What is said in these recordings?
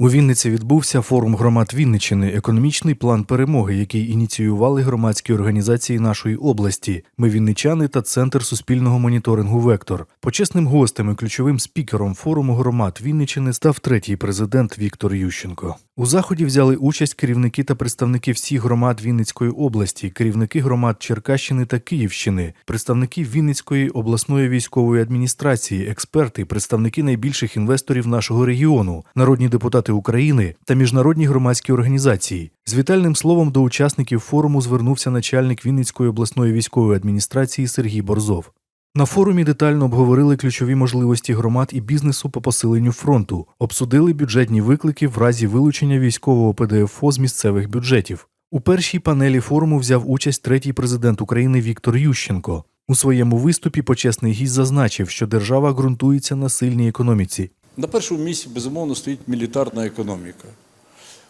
У Вінниці відбувся форум громад Вінничини, економічний план перемоги, який ініціювали громадські організації нашої області. Ми вінничани та Центр суспільного моніторингу Вектор. Почесним гостем і ключовим спікером форуму громад Вінничини став третій президент Віктор Ющенко. У заході взяли участь керівники та представники всіх громад Вінницької області, керівники громад Черкащини та Київщини, представники Вінницької обласної військової адміністрації, експерти, представники найбільших інвесторів нашого регіону, народні депутати України та міжнародні громадські організації. З вітальним словом до учасників форуму звернувся начальник Вінницької обласної військової адміністрації Сергій Борзов. На форумі детально обговорили ключові можливості громад і бізнесу по посиленню фронту, обсудили бюджетні виклики в разі вилучення військового ПДФО з місцевих бюджетів. У першій панелі форуму взяв участь третій президент України Віктор Ющенко. У своєму виступі почесний гість зазначив, що держава ґрунтується на сильній економіці. На першому місці, безумовно, стоїть мілітарна економіка.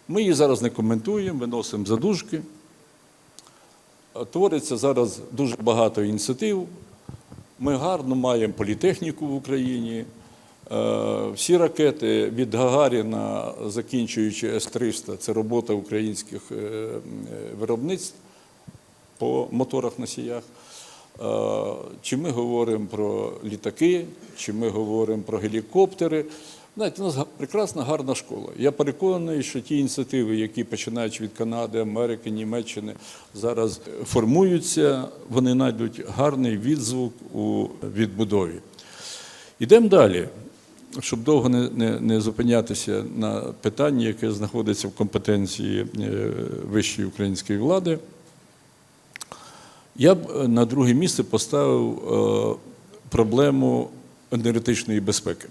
Ми її зараз не коментуємо, виносимо задушки. Твориться зараз дуже багато ініціатив. Ми гарно маємо політехніку в Україні. Е, Всі ракети від Гагаріна, закінчуючи С-300, це робота українських е, е, виробництв по моторах носіях. Е, Чи ми говоримо про літаки, чи ми говоримо про гелікоптери. Знаєте, у нас прекрасна гарна школа. Я переконаний, що ті ініціативи, які починаючи від Канади, Америки, Німеччини, зараз формуються, вони знайдуть гарний відзвук у відбудові. Йдемо далі, щоб довго не, не, не зупинятися на питанні, яке знаходиться в компетенції е, вищої української влади. Я б е, на друге місце поставив е, проблему енергетичної безпеки.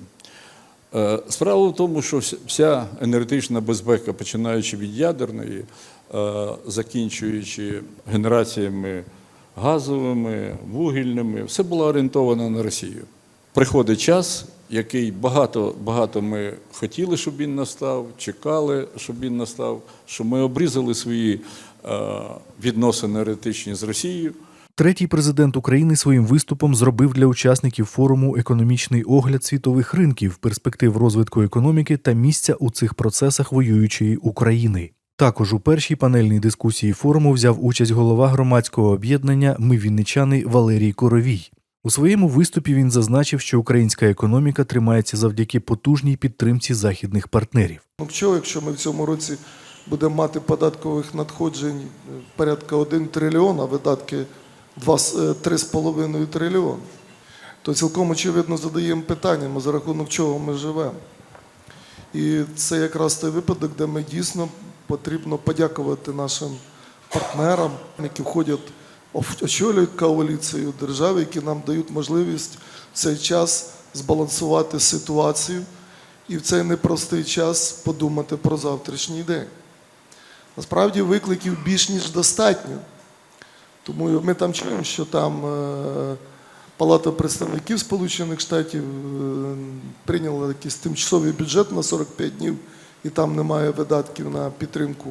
Е, Справа в тому, що вся- енергетична безпека, починаючи від ядерної, закінчуючи генераціями газовими, вугільними, все було орієнтовано на Росію. Приходить час, який багато, багато ми хотіли, щоб він настав, чекали, щоб він настав, що ми обрізали свої е, відносини енергетичні з Росією. Третій президент України своїм виступом зробив для учасників форуму економічний огляд світових ринків, перспектив розвитку економіки та місця у цих процесах воюючої України. Також у першій панельній дискусії форуму взяв участь голова громадського об'єднання Ми Вінничани Валерій Коровій. У своєму виступі він зазначив, що українська економіка тримається завдяки потужній підтримці західних партнерів. Ну що, якщо ми в цьому році будемо мати податкових надходжень е, порядка 1 трильйон, а видатки два з- е, 3,5 трильйон, то цілком очевидно задаємо питання, за рахунок чого ми живемо. І це якраз той випадок, де ми дійсно потрібно подякувати нашим партнерам, які входять, очолюють коаліцію держави, які нам дають можливість в цей час збалансувати ситуацію і в цей непростий час подумати про завтрашній день. Насправді викликів більш ніж достатньо. Тому ми там чуємо, що там е, Палата представників Сполучених Штатів е, прийняла якийсь тимчасовий бюджет на 45 днів, і там немає видатків на підтримку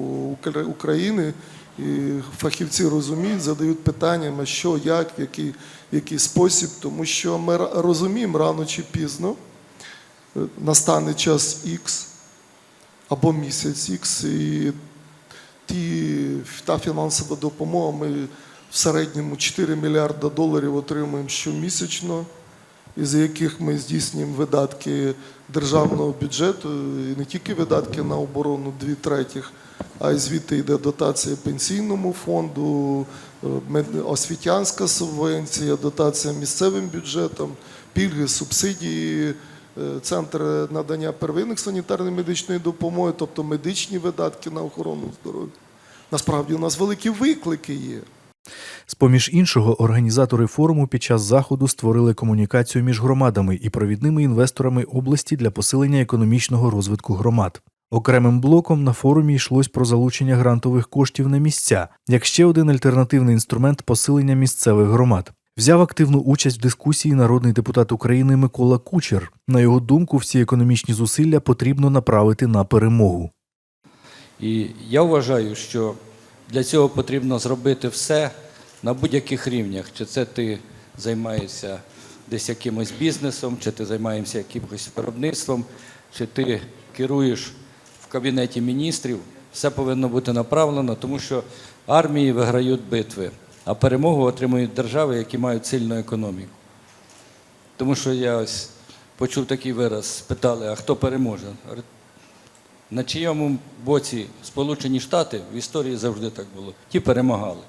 України. І фахівці розуміють, задають питаннями, що, як, в який, в який спосіб, тому що ми розуміємо рано чи пізно е, настане час X або місяць X, і ті, та фінансова допомога, ми в середньому 4 мільярда доларів отримуємо щомісячно, із яких ми здійснюємо видатки державного бюджету, і не тільки видатки на оборону 2 третіх, а й звідти йде дотація пенсійному фонду, е, освітянська субвенція, дотація місцевим бюджетам, пільги, субсидії, е, центр надання первинних санітарно-медичної допомоги, тобто медичні видатки на охорону здоров'я. Насправді у нас великі виклики є. З-поміж іншого, організатори форуму під час заходу створили комунікацію між громадами і провідними інвесторами області для посилення економічного розвитку громад. Окремим блоком на форумі йшлось про залучення грантових коштів на місця, як ще один альтернативний інструмент посилення місцевих громад. Взяв активну участь в дискусії народний депутат України Микола Кучер. На його думку, всі економічні зусилля потрібно направити на перемогу. І я вважаю, що для цього потрібно зробити все на будь-яких рівнях. Чи це ти займаєшся десь якимось бізнесом, чи ти займаєшся якимось виробництвом, чи ти керуєш в кабінеті міністрів. Все повинно бути направлено, тому що армії виграють битви, а перемогу отримують держави, які мають сильну економіку. Тому що я ось почув такий вираз, питали, а хто переможе? На чийому боці Сполучені Штати в історії завжди так було. Ті перемагали.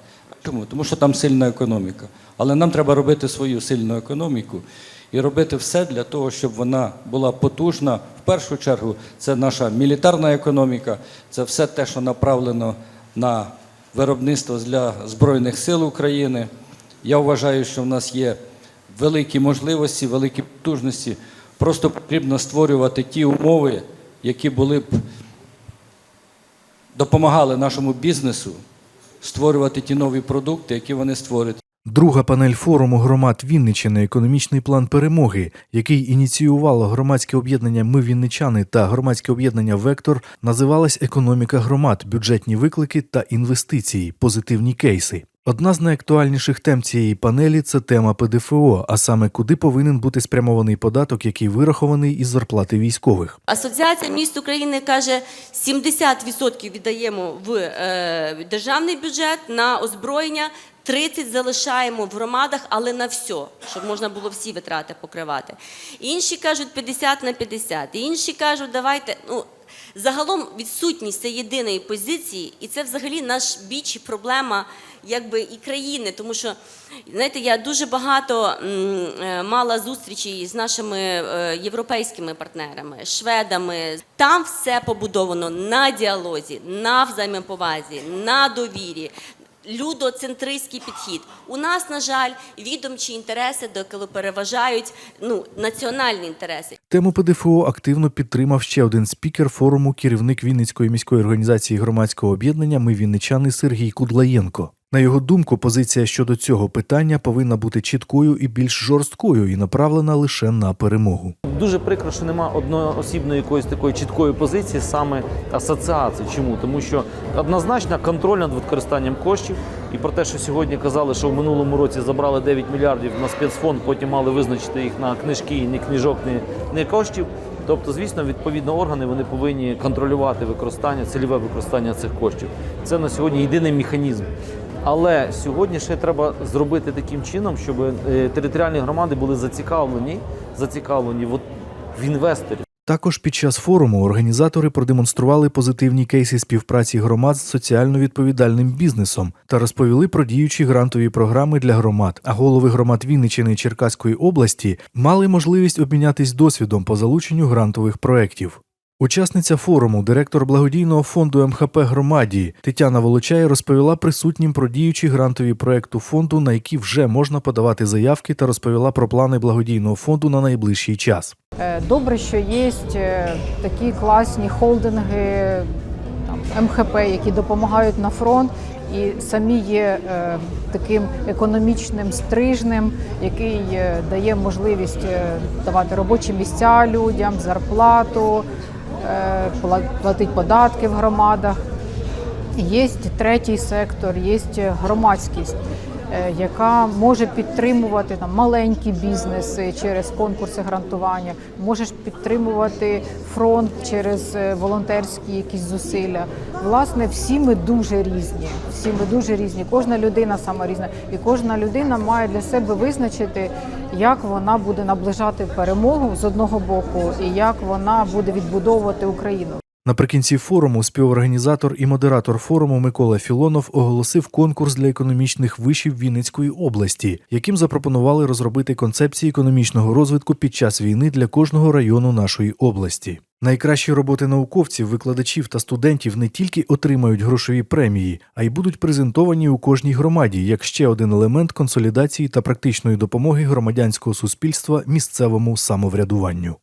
Чому? Тому що там сильна економіка. Але нам треба робити свою сильну економіку і робити все для того, щоб вона була потужна. В першу чергу це наша мілітарна економіка, це все те, що направлено на виробництво для Збройних сил України. Я вважаю, що в нас є великі можливості, великі потужності. Просто потрібно створювати ті умови, які були б допомагали нашому бізнесу створювати ті нові продукти, які вони створюють. Друга панель форуму громад Вінниччини Економічний план перемоги, який ініціювало громадське об'єднання Ми Вінничани та громадське об'єднання Вектор, називалась Економіка громад, бюджетні виклики та інвестиції, позитивні кейси. Одна з найактуальніших тем цієї панелі це тема ПДФО, а саме куди повинен бути спрямований податок, який вирахований із зарплати військових. Асоціація міст України каже, 70% віддаємо в е, державний бюджет на озброєння, 30 залишаємо в громадах, але на все, щоб можна було всі витрати покривати. Інші кажуть 50 на 50. Інші кажуть, давайте. Ну, загалом відсутність це єдиної позиції, і це взагалі наш біч і проблема якби і країни, тому що знаєте, я дуже багато е, мала зустрічей з нашими е, європейськими партнерами, шведами. Там все побудовано на діалозі, на взаємоповазі, на довірі. Людоцентристський підхід. У нас, на жаль, відомчі інтереси деколи переважають ну, національні інтереси. Тему ПДФО активно підтримав ще один спікер форуму, керівник Вінницької міської організації громадського об'єднання Ми Вінничани Сергій Кудлаєнко. На його думку, позиція щодо цього питання повинна бути чіткою і більш жорсткою і направлена лише на перемогу. Дуже прикро, що немає одноосібної якоїсь такої чіткої позиції саме асоціації. Чому? Тому що однозначно контроль над використанням коштів і про те, що сьогодні казали, що в минулому році забрали 9 мільярдів на спецфонд, потім мали визначити їх на книжки, ні книжок, ні, ні коштів. Тобто, звісно, відповідно органи вони повинні контролювати використання, цільове використання цих коштів. Це на сьогодні єдиний механізм. Але сьогодні ще треба зробити таким чином, щоб е, територіальні громади були зацікавлені, зацікавлені в, в інвесторі. Також під час форуму організатори продемонстрували позитивні кейси співпраці громад з соціально відповідальним бізнесом та розповіли про діючі грантові програми для громад. А голови громад Вінниччини і Черкаської області мали можливість обмінятись досвідом по залученню грантових проєктів. Учасниця форуму, директор благодійного фонду МХП громаді Тетяна Волочай розповіла присутнім про діючі грантові проекту фонду, на які вже можна подавати заявки, та розповіла про плани благодійного фонду на найближчий час. Е, Добре, що є е, такі класні холдинги, там, МХП, які допомагають на фронт і самі є е, таким економічним стрижнем, який е, дає можливість давати робочі місця людям, зарплату, е, пла- платити податки в громадах. Є третій сектор, є громадськість, е, яка може підтримувати там маленькі бізнеси через конкурси грантування, може підтримувати фронт через е, волонтерські якісь зусилля. Власне, всі ми дуже різні. Всі ми дуже різні. Кожна людина сама різна, і кожна людина має для себе визначити, як вона буде наближати перемогу з одного боку, і як вона буде відбудовувати Україну. Наприкінці форуму співорганізатор і модератор форуму Микола Філонов оголосив конкурс для економічних вишів Вінницької області, яким запропонували розробити концепції економічного розвитку під час війни для кожного району нашої області. Найкращі роботи науковців, викладачів та студентів не тільки отримають грошові премії, а й будуть презентовані у кожній громаді як ще один елемент консолідації та практичної допомоги громадянського суспільства місцевому самоврядуванню.